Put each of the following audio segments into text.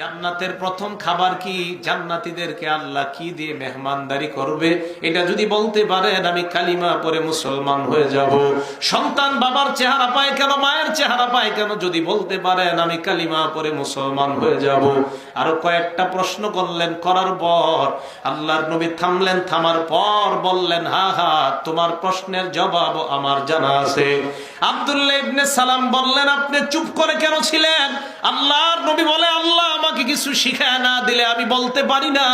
জান্নাতের প্রথম খাবার কি? জান্নাতীদেরকে আল্লাহ কি দিয়ে মেহমানদারি করবে? এটা যদি বলতে পারেন, আমি কালিমা পরে মুসলমান হয়ে যাব। সন্তান বাবার চেহারা পায় কেন? মায়ের চেহারা পায় কেন? যদি বলতে পারেন, আমি কালিমা পরে মুসলমান হয়ে যাব। আরও কয়েকটা প্রশ্ন করলেন করার পর, আল্লাহর নবী থামলেন, থামার পর বললেন, হা হা, তোমার প্রশ্নের জবাব আমার জানা আছে। আব্দুল্লাহ ইবনে সালাম বললেন, আপনি চুপ করে কেন ছিলেন? আল্লাহর নবী বলে, আল্লাহ আমাকে কিছু শিখায় না দিলে আমি বলতে পারি না।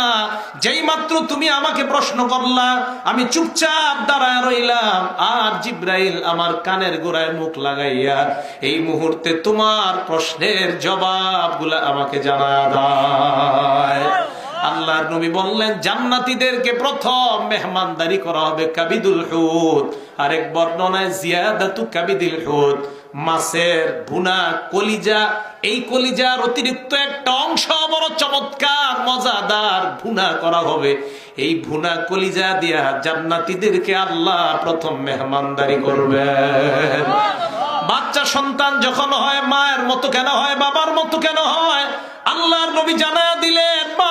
যেই মাত্র তুমি আমাকে প্রশ্ন করলা, আমি চুপচাপ দাঁড়ায় রইলাম। আর জিব্রাইল আমার কানের গোড়ায় মুখ লাগাইয়া, এই মুহূর্তে তোমার প্রশ্নের জবাবগুলা আমাকে জানা দেয় আল্লাহর নবী বললেন, জান্নাতীদেরকে প্রথম মেহমানদারি করা হবে কাবিদুল হুদ। আরেক বর্ণনায়, জিয়াদাতু কাবিদুল হুদ। মাছের ভুনা, কলিজা, এই কলিজার অতিরিক্ত একটা অংশ বড় চমৎকার, মজাদার ভুনা করা হবে। এই ভুনা, কলিজা দিয়া জান্নাতীদেরকে আল্লাহ প্রথম মেহমানদারি করবেন বাচ্চা সন্তান যখন হয়, মায়ের মতো কেন হয়, বাবার মতো কেন হয়? আল্লাহর নবী জানা দিলেন মা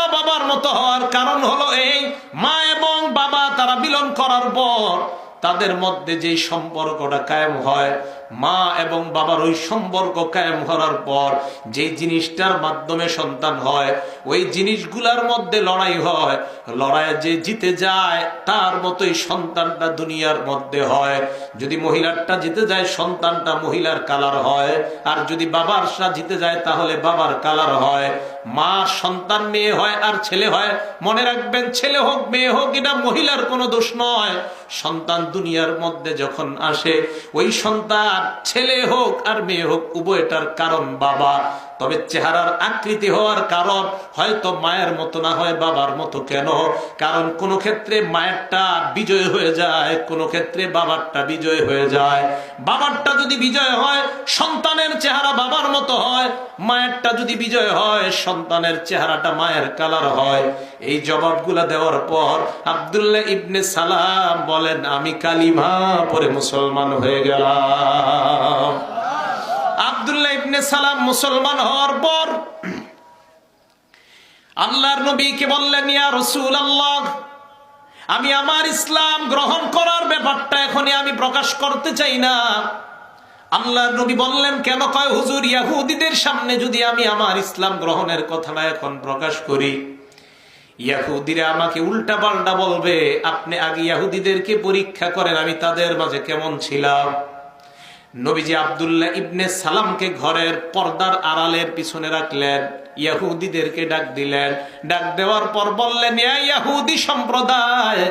বাবার হওয়ার কারণ হলো এই মা এবং বাবা তারা মিলন করার পর তাদের মধ্যে যে সম্পর্কটা কায়েম হয় মা এবং বাবার ওই সম্পর্ক কায়েম করার পর যে জিনিসটার মাধ্যমে সন্তান হয়, ওই জিনিসগুলার মধ্যে লড়াই হয়। লড়াই যে জিতে যায়, তার মতোই সন্তানটা দুনিয়ার মধ্যে হয়। যদি মহিলারটা জিতে যায়, সন্তানটা মহিলার কালার হয়। আর যদি বাবার সা জিতে যায়, তাহলে বাবার কালার হয়। মা সন্তান, মেয়ে হয় আর ছেলে হয়। মনে রাখবেন, ছেলে হোক, মেয়ে হোক, এটা মহিলার কোনো দোষ নয়। সন্তান দুনিয়ার মধ্যে যখন আসে, ওই সন্তান ছেলে হোক আর মেয়ে হোক উভয়টার কারণ বাবা। তবে চেহারার আকৃতি হওয়ার কারণ হয়তো মায়ের মতো না হয় বাবার মতো কেন? কারণ কোন ক্ষেত্রে মায়েরটা বিজয় হয়ে যায়, কোন ক্ষেত্রে বাবারটা বিজয় হয়ে যায়। বাবারটা যদি বিজয় হয়, সন্তানের চেহারা বাবার মতো হয়। মায়েরটা যদি বিজয় হয়, সন্তানের চেহারাটা মায়ের কালার হয়। এই জবাবগুলা দেওয়ার পর আব্দুল্লাহ ইবনে সালাম বলেন, আমি কালিমা পরে মুসলমান হয়ে গেলাম। আব্দুল্লাহ ইবনে সালাম মুসলমান হওয়ার পর আল্লাহর নবীকে বললেন, ইয়া রসুল আল্লাহ আমি আমার ইসলাম গ্রহণ করার ব্যাপারটা এখনই আমি প্রকাশ করতে চাই না। আল্লাহর নবী বললেন, কেন কয় হুজুর, ইয়াহুদিদের সামনে যদি আমি আমার ইসলাম গ্রহণের কথাটা এখন প্রকাশ করি, ইয়াহুদিরা আমাকে উল্টা পাল্টা বলবে, আপনি আগে ইয়াহুদিদেরকে পরীক্ষা করেন, আমি তাদের মাঝে কেমন ছিলাম? নবীজি আব্দুল্লাহ ইবনে সালামকে ঘরের পর্দার আড়ালের পিছনে রাখলেন, ইয়াহুদিদেরকে ডাক দিলেন। ডাক দেওয়ার পর বললেন ইয়াহুদি সম্প্রদায়,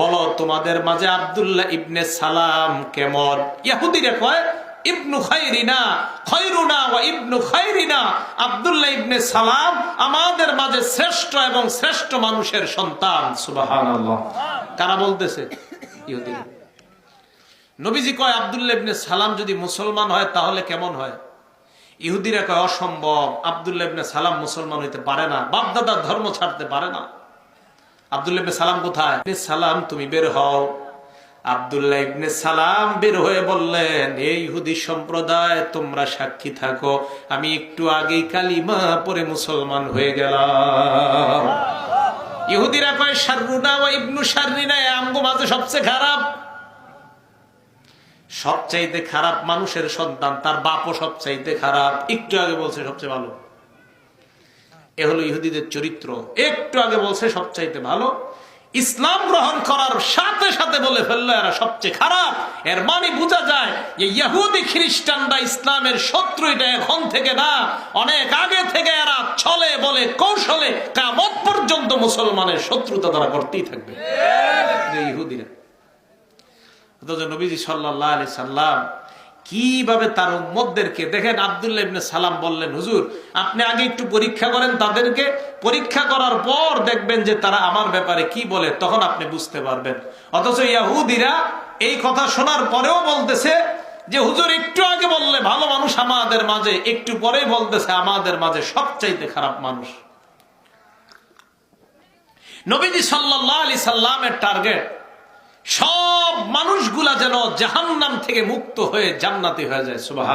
বলো তোমাদের মাঝে আব্দুল্লাহ ইবনে সালাম কেমন? ইয়াহুদিরা কয়, ইবনু খাইরিনা খৈরুনা ওয়া ইবনু খাইরিনা। আব্দুল্লাহ ইবনে সালাম আমাদের মাঝে শ্রেষ্ঠ এবং শ্রেষ্ঠ মানুষের সন্তান সুবাহ কারা বলতেছে? ইহুদিরা। নবীজি কয়, আবদুল্লাহ ইবনে সালাম যদি মুসলমান হয়, তাহলে কেমন হয়? ইহুদিরা কয়, অসম্ভব। আবদুল্লাহ ইবনে সালাম মুসলমান হইতে পারে না। বাপদাদার ধর্ম ছাড়তে পারে না। আবদুল্লাহ ইবনে সালাম কোথায়? সালাম, তুমি বের হও। আবদুল্লাহ ইবনে সালাম বের হয়ে বললেন এই ইহুদি সম্প্রদায়, তোমরা সাক্ষী থাকো। আমি একটু আগেই কালিমা পরে মুসলমান হয়ে গেলাম। ইহুদিরা কয় ও ইবনু শাররিনা আমগো মাঝে সবচেয়ে খারাপ। সবচাইতে খারাপ মানুষের সন্তান তার বাপও সবচাইতে খারাপ। একটু আগে বলছে সবচেয়ে ভালো। এ হলো ইহুদিদের চরিত্র। একটু আগে বলছে সবচাইতে ভালো। ইসলাম গ্রহণ করার সাথে সাথে বলে ফেলল এরা সবচেয়ে খারাপ। এর মানে বোঝা যায় যে ইহুদি খ্রিস্টানরা ইসলামের শত্রু এটা এখন থেকে না। অনেক আগে থেকে এরা ছলে বলে কৌশলে কামত পর্যন্ত মুসলমানের শত্রুতা তারা করতেই থাকবে। ইহুদিরা। অথচ নবীজি সাল্লাহ আলি সাল্লাম কীভাবে তার দেখেন ইবনে সালাম বললেন, হুজুর, আপনি আগে একটু পরীক্ষা করেন তাদেরকে। পরীক্ষা করার পর দেখবেন যে তারা আমার ব্যাপারে কি বলে, তখন আপনি বুঝতে পারবেন। অথচ ইয়াহুদিরা এই কথা শোনার পরেও বলতেছে যে, হুজুর, একটু আগে বললে ভালো মানুষ আমাদের মাঝে, একটু পরেই বলতেছে আমাদের মাঝে সবচাইতে খারাপ মানুষ। নবীজি সাল্লাহ আলি সাল্লামের টার্গেট, সব মানুষগুলা যেন জাহান্নাম থেকে মুক্ত হয়ে জান্নাতি হয়ে যায় সুবাহ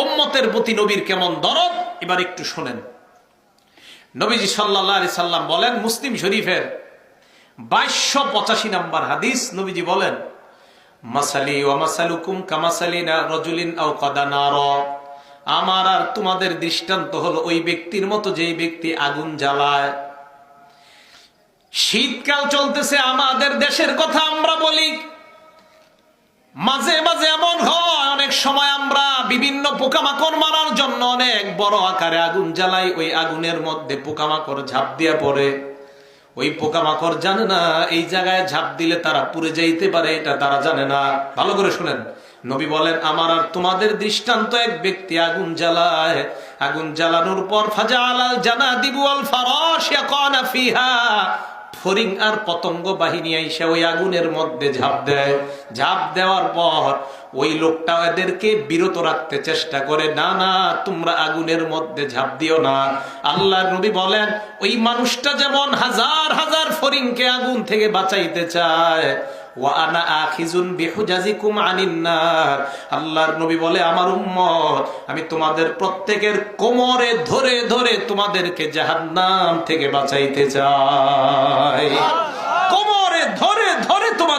ওম্মতের প্রতি নবীর কেমন দরদ? এবার একটু শোনেন। নবীজি সাল্লাহ সাল্লাম বলেন, মুসলিম শরীফের বাইশশো পঁচাশি নাম্বার হাদিস নবীজি বলেন, মাসালি ও মাসালুকুম কামাসালিনা রজুলিন আও কদানার। আমার আর তোমাদের দৃষ্টান্ত হলো ওই ব্যক্তির মতো যেই ব্যক্তি আগুন জ্বালায়। শীতকাল চলতেছে, আমাদের দেশের কথা আমরা বলি। মাঝে মাঝে এমন হয়, অনেক সময় আমরা বিভিন্ন পোকামাকড় মারার জন্য অনেক বড় আকারে আগুন জ্বালাই, ওই আগুনের মধ্যে পোকামাকড় ঝাঁপ দিয়া পড়ে। ওই পোকামাকড় জানে না, এই জায়গায় ঝাঁপ দিলে তারা পুড়ে যাইতে পারে, এটা তারা জানে না। ভালো করে শুনেন। নবী বলেন, আমার আর তোমাদের দৃষ্টান্ত এক ব্যক্তি আগুন জ্বালায়। আগুন জ্বালানোর পর ফাজা আলাল জানা দিবু আল ফারাশ ইয়াকানা ফিহা। ফরিং আর পতঙ্গ বাহিনী আইসা ওই আগুনের মধ্যে ঝাঁপ দেয়। ঝাঁপ দেওয়ার পর ওই লোকটা এদেরকে বিরত রাখতে চেষ্টা করে, না না, তোমরা আগুনের মধ্যে ঝাঁপ দিও না। আল্লাহ নবী বলেন, ওই মানুষটা যেমন হাজার হাজার ফরিংকে আগুন থেকে বাঁচাইতে চায় আল্লাহর নবী বলে, আমার আমি তোমাদের প্রত্যেকের কোমরে ধরে ধরে তোমাদেরকে জাহান্নাম থেকে বাঁচাইতে চাই। কোমরে